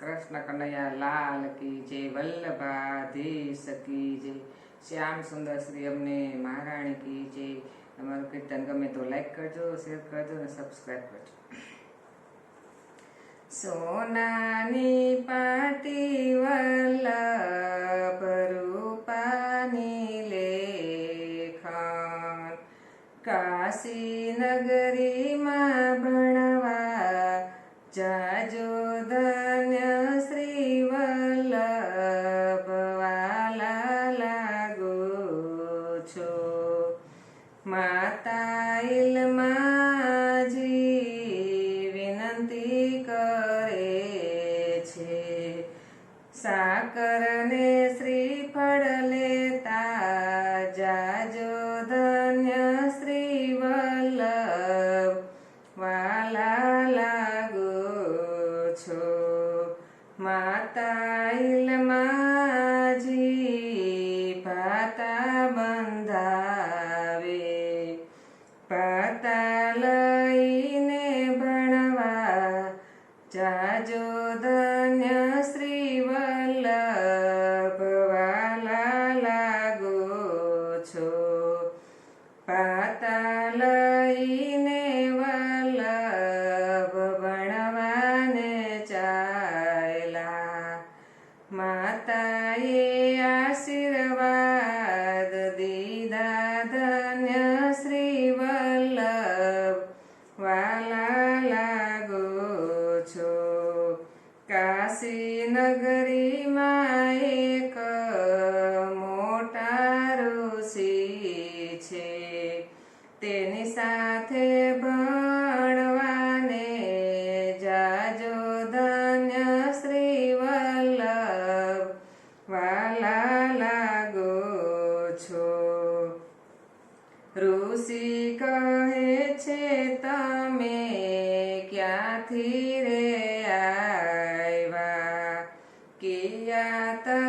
કૃષ્ણ કનૈયા લાલ કી જય, વલ્લભાધીશ કી જય. શ્યામ સુંદર શ્રી અમને મહારાણી કી જય. તમારું કીર્તન ગમે તો લાઈક કરજો શેર કરજો અને સબસ્ક્રાઈબ કરજો. સોનાની પાટી વલ્લભ રૂપાની લેખન કાશી નગરીમાં ભણવા જાજો શ્રી વલ્લભ વાલા લાગો છો માતા ઇલમાજી પાતા બંધાવે. પાતા લઈને ભણવા જાજો ધન્ય શ્રી વાલા લાગો છો சிறுவர் आता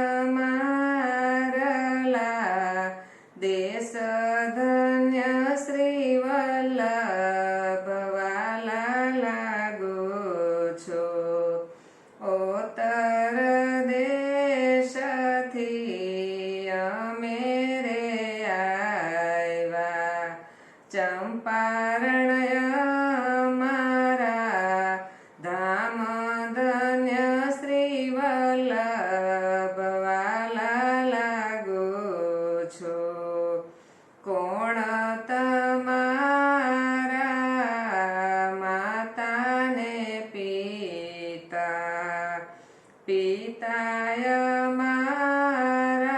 પિતાય મારા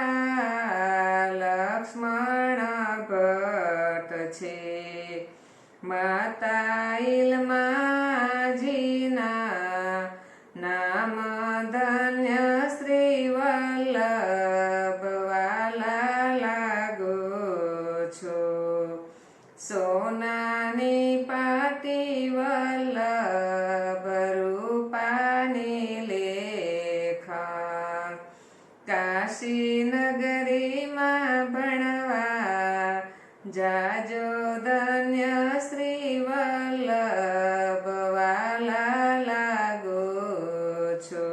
લક્ષ્મણ ભટ્ટ છે. માતા ઇલમાજીના નામ ધન્ય શ્રી વલ્લભ વાલા લાગો છો. સોનાની પાટી વલ્લભ જાજો ધન્ય શ્રી વલ્લભ વાલા લાગો છો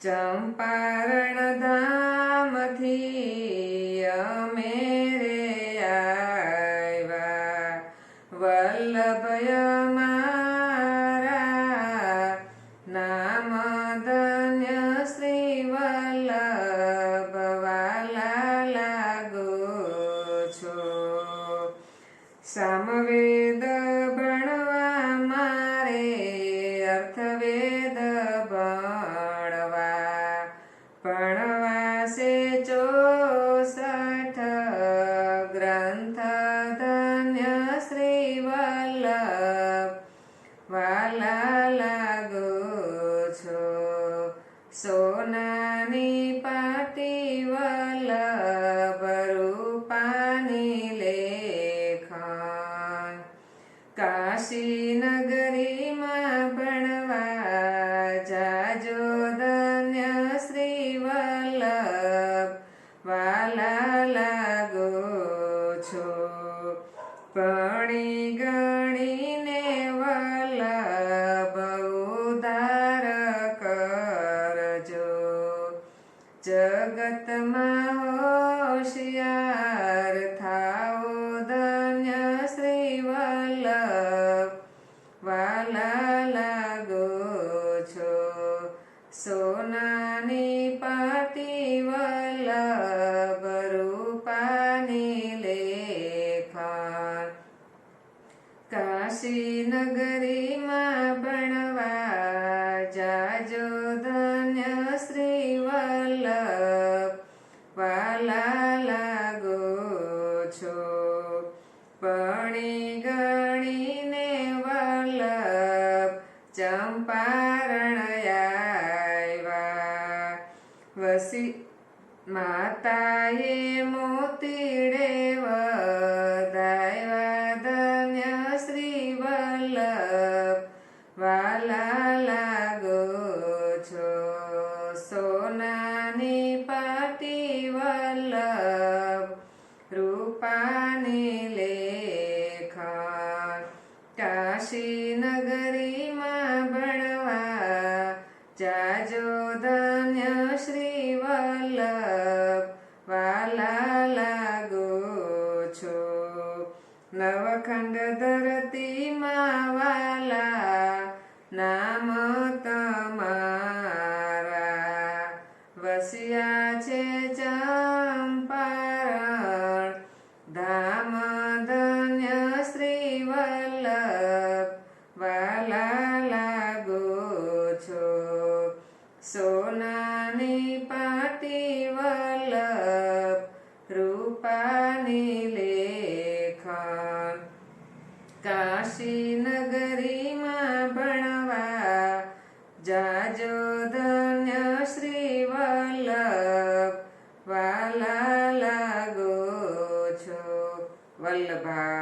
ચંપારણ ધામથી અમે છો સોનાની પાટી વાલા લાગો છો. સોનાની પાટી વલ્લભ રૂપાની લેખન કાશી નગરીમાં ભણવા જાજો ધન્ય શ્રી વલ્લભ વાલા લાગો છો. પણી નવખંડ ધરતી વાલા નામ તમારા. વસ્યા છે ચંપારણ, ધામ ધન્ય શ્રી વલ્લભ વાલા લાગો છો. સોનાની પાટી જાજો ધન્ય શ્રી વલ્લભ વાલા લાગો છો. જય